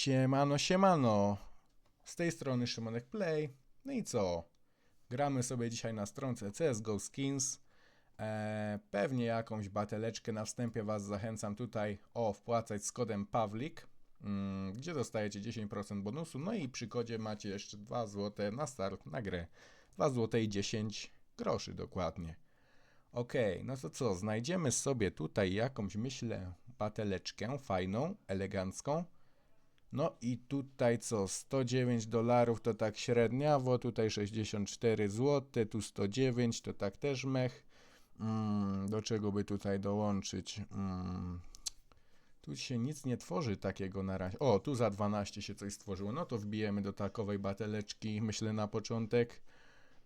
Siemano, siemano. Z tej strony Szymonek Play. No i co? Gramy sobie dzisiaj na stronce CSGO Skins. Eee, pewnie jakąś bateleczkę na wstępie Was zachęcam tutaj o wpłacać z kodem Pawlik, mm, gdzie dostajecie 10% bonusu. No i przy kodzie macie jeszcze 2 zł na start na grę. 2 zł i 10 groszy dokładnie. Okej, no to co? Znajdziemy sobie tutaj jakąś, myślę, bateleczkę fajną, elegancką. No i tutaj co, 109 dolarów to tak średniawo, tutaj 64 zł, tu 109 to tak też mech. Mm, do czego by tutaj dołączyć? Mm, tu się nic nie tworzy takiego na razie. O, tu za 12 się coś stworzyło. No to wbijemy do takowej bateleczki, myślę na początek.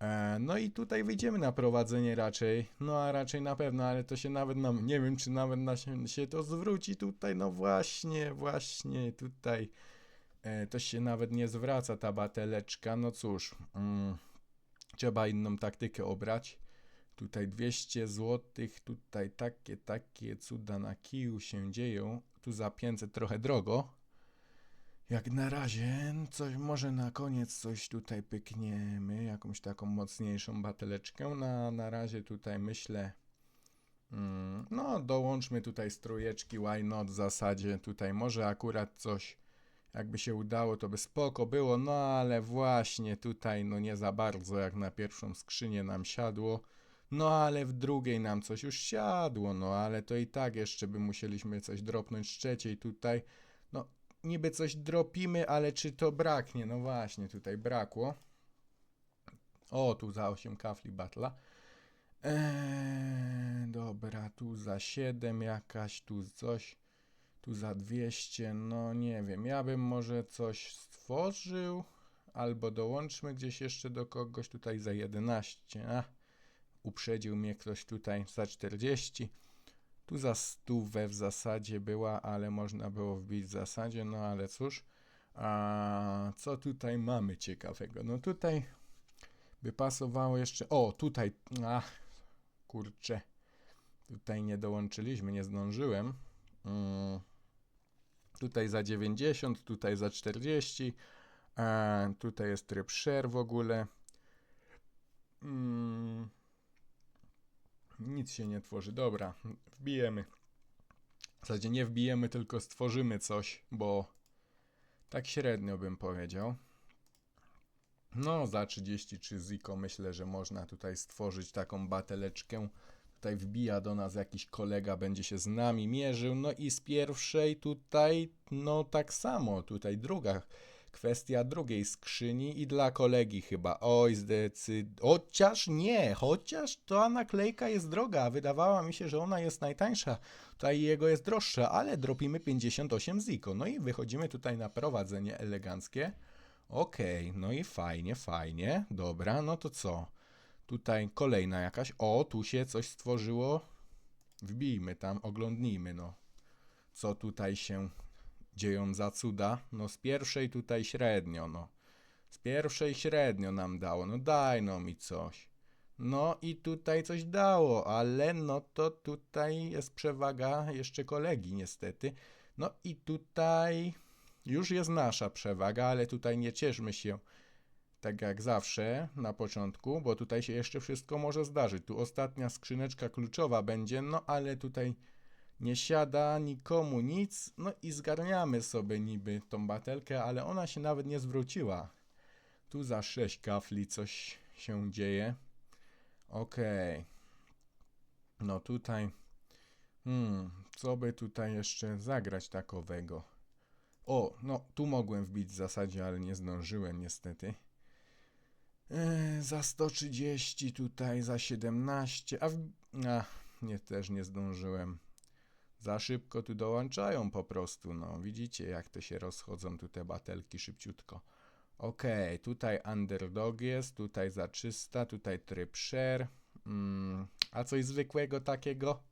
E, no i tutaj wyjdziemy na prowadzenie raczej. No a raczej na pewno, ale to się nawet nam, nie wiem czy nawet na się, się to zwróci tutaj. No właśnie, właśnie tutaj. E, to się nawet nie zwraca ta bateleczka. No cóż, mm, trzeba inną taktykę obrać. Tutaj 200 zł, tutaj takie, takie cuda na kiju się dzieją. Tu za 500 trochę drogo. Jak na razie, coś może na koniec coś tutaj pykniemy, jakąś taką mocniejszą bateleczkę. Na, na razie tutaj myślę, mm, no dołączmy tutaj strojeczki, why not w zasadzie tutaj może akurat coś jakby się udało, to by spoko było, no ale właśnie tutaj no nie za bardzo jak na pierwszą skrzynię nam siadło. No ale w drugiej nam coś już siadło, no ale to i tak jeszcze by musieliśmy coś dropnąć z trzeciej tutaj. Niby coś dropimy, ale czy to braknie? No właśnie, tutaj brakło. O, tu za 8 kafli batla. Eee, dobra, tu za 7 jakaś, tu coś. Tu za 200, no nie wiem. Ja bym może coś stworzył. Albo dołączmy gdzieś jeszcze do kogoś tutaj za 11. A, uprzedził mnie ktoś tutaj za 40. Tu za stówę w zasadzie była, ale można było wbić w zasadzie, no ale cóż. A co tutaj mamy ciekawego? No tutaj by pasowało jeszcze. O, tutaj. A, kurczę. Tutaj nie dołączyliśmy, nie zdążyłem. Mm. Tutaj za 90, tutaj za 40. A, tutaj jest tryb share w ogóle. Mm. Nic się nie tworzy. Dobra, wbijemy. W zasadzie nie wbijemy, tylko stworzymy coś, bo tak średnio bym powiedział. No, za 33 ziko myślę, że można tutaj stworzyć taką bateleczkę. Tutaj wbija do nas jakiś kolega, będzie się z nami mierzył. No i z pierwszej tutaj, no tak samo, tutaj druga kwestia drugiej skrzyni i dla kolegi chyba. Oj, zdecyd... Chociaż nie, chociaż ta naklejka jest droga. Wydawała mi się, że ona jest najtańsza. Tutaj jego jest droższa, ale dropimy 58 ziko. No i wychodzimy tutaj na prowadzenie eleganckie. Okej, no i fajnie, fajnie. Dobra, no to co? Tutaj kolejna jakaś. O, tu się coś stworzyło. Wbijmy tam, oglądnijmy, no. Co tutaj się dzieją za cuda? No z pierwszej tutaj średnio, no. Z pierwszej średnio nam dało. No daj no mi coś. No i tutaj coś dało, ale no to tutaj jest przewaga jeszcze kolegi niestety. No i tutaj już jest nasza przewaga, ale tutaj nie cieszmy się tak jak zawsze na początku, bo tutaj się jeszcze wszystko może zdarzyć. Tu ostatnia skrzyneczka kluczowa będzie, no ale tutaj nie siada nikomu nic, no i zgarniamy sobie niby tą batelkę, ale ona się nawet nie zwróciła. Tu za 6 kafli coś się dzieje. Okej. Okay. No tutaj. Hmm, co by tutaj jeszcze zagrać takowego? O, no tu mogłem wbić w zasadzie, ale nie zdążyłem niestety. Eee, za 130 tutaj, za 17, a, w... a nie, też nie zdążyłem. Za szybko tu dołączają po prostu, no widzicie jak to się rozchodzą tu te batelki szybciutko. Okej, okay, tutaj underdog jest, tutaj za 300, tutaj tryb share. Mm, a coś zwykłego takiego?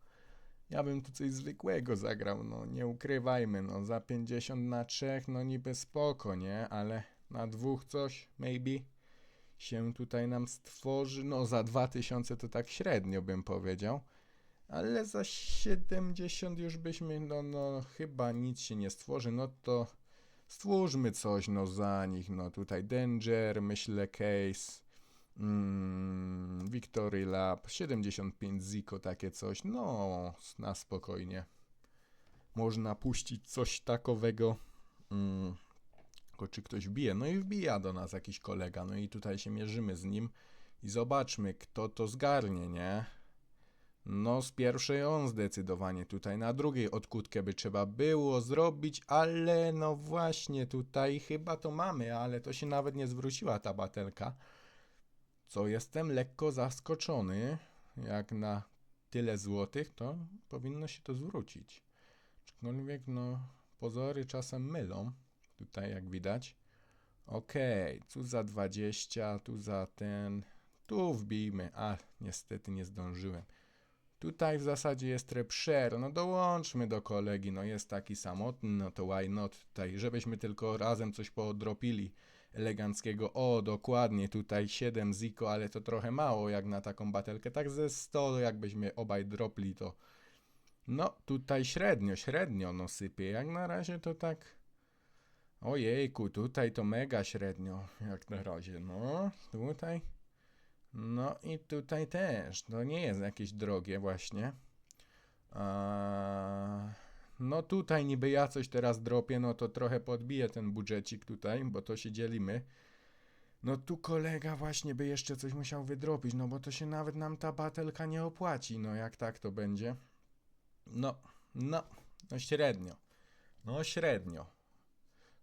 Ja bym tu coś zwykłego zagrał, no nie ukrywajmy, no za 50 na 3, no niby spoko, nie? Ale na dwóch coś, maybe, się tutaj nam stworzy, no za 2000 to tak średnio bym powiedział. Ale za 70 już byśmy, no, no chyba nic się nie stworzy, no to Stwórzmy coś, no, za nich, no, tutaj Danger, myślę, Case, mm, Victory Lab, 75 Zico, takie coś, no, na spokojnie. Można puścić coś takowego. Mm. Czy ktoś wbije? No i wbija do nas jakiś kolega, no i tutaj się mierzymy z nim i zobaczmy, kto to zgarnie, nie? No, z pierwszej on zdecydowanie tutaj, na drugiej odkutkę by trzeba było zrobić, ale no właśnie tutaj chyba to mamy, ale to się nawet nie zwróciła ta batelka. Co jestem lekko zaskoczony, jak na tyle złotych, to powinno się to zwrócić. Aczkolwiek, no, pozory czasem mylą, tutaj jak widać. Okej, tu za 20, tu za ten, tu wbijmy, a niestety nie zdążyłem. Tutaj w zasadzie jest Trepshero, no dołączmy do kolegi, no jest taki samotny, no to why not? Tutaj, żebyśmy tylko razem coś podropili eleganckiego. O, dokładnie, tutaj 7 ziko, ale to trochę mało jak na taką batelkę, tak ze 100, jakbyśmy obaj dropli to... No, tutaj średnio, średnio no sypie, jak na razie to tak... Ojejku, tutaj to mega średnio, jak na razie, no, tutaj... No i tutaj też. To nie jest jakieś drogie właśnie. A, no tutaj niby ja coś teraz dropię, no to trochę podbiję ten budżecik tutaj, bo to się dzielimy. No tu kolega właśnie by jeszcze coś musiał wydropić, no bo to się nawet nam ta batelka nie opłaci, no jak tak to będzie. No, no, no średnio. No średnio.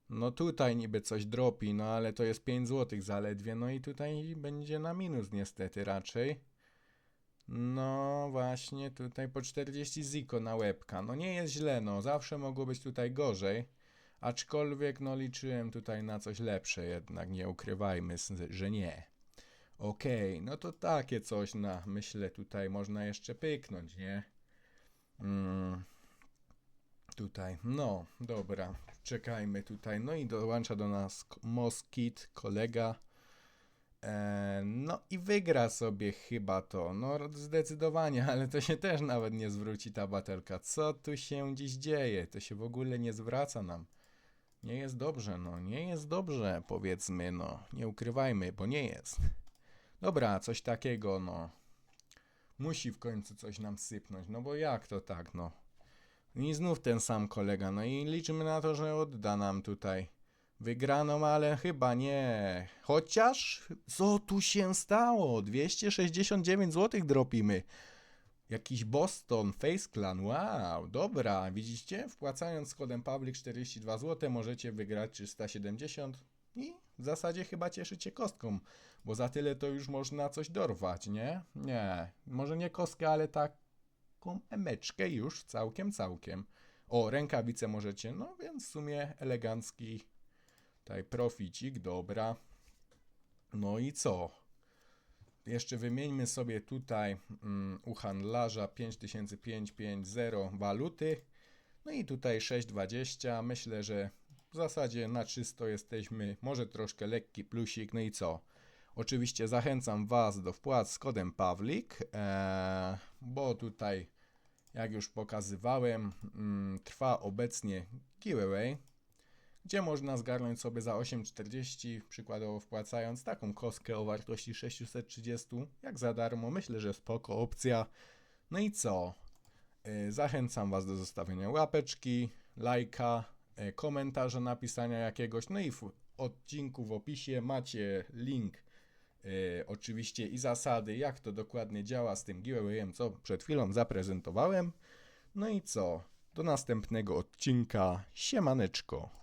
No tutaj niby coś dropi, no ale to jest 5 zł zaledwie, no i tutaj będzie na minus niestety raczej. No właśnie, tutaj po 40 ziko na łebka. No nie jest źle, no zawsze mogło być tutaj gorzej. Aczkolwiek no liczyłem tutaj na coś lepsze jednak, nie ukrywajmy, że nie. Okej, no to takie coś na, myślę tutaj można jeszcze pyknąć, nie? Mm. Tutaj, no, dobra, czekajmy tutaj. No i dołącza do nas Moskit, kolega. E, no i wygra sobie chyba to. No zdecydowanie, ale to się też nawet nie zwróci ta batelka. Co tu się dziś dzieje? To się w ogóle nie zwraca nam. Nie jest dobrze, no, nie jest dobrze, powiedzmy, no, nie ukrywajmy, bo nie jest. Dobra, coś takiego, no. Musi w końcu coś nam sypnąć, no bo jak to tak, no. I znów ten sam kolega, no i liczymy na to, że odda nam tutaj wygraną, ale chyba nie. Chociaż co tu się stało? 269 zł dropimy. Jakiś Boston, Face Clan, wow, dobra, widzicie? Wpłacając z kodem Public 42 zł możecie wygrać 370 i w zasadzie chyba cieszycie kostką, bo za tyle to już można coś dorwać, nie? Nie, może nie kostkę, ale tak taką emeczkę już całkiem, całkiem. O, rękawice możecie, no więc w sumie elegancki tutaj proficik, dobra. No i co? Jeszcze wymieńmy sobie tutaj mm, u handlarza 5550 waluty. No i tutaj 6,20. Myślę, że w zasadzie na czysto jesteśmy. Może troszkę lekki plusik. No i co? Oczywiście zachęcam Was do wpłat z kodem Pawlik, e, bo tutaj, jak już pokazywałem, mm, trwa obecnie giveaway, gdzie można zgarnąć sobie za 8,40, przykładowo wpłacając taką kostkę o wartości 630, jak za darmo. Myślę, że spoko opcja. No i co? E, Zachęcam Was do zostawienia łapeczki, lajka, e, komentarza, napisania jakiegoś. No i w odcinku w opisie macie link e, oczywiście i zasady, jak to dokładnie działa z tym giveawayem, co przed chwilą zaprezentowałem. No i co? Do następnego odcinka. Siemaneczko.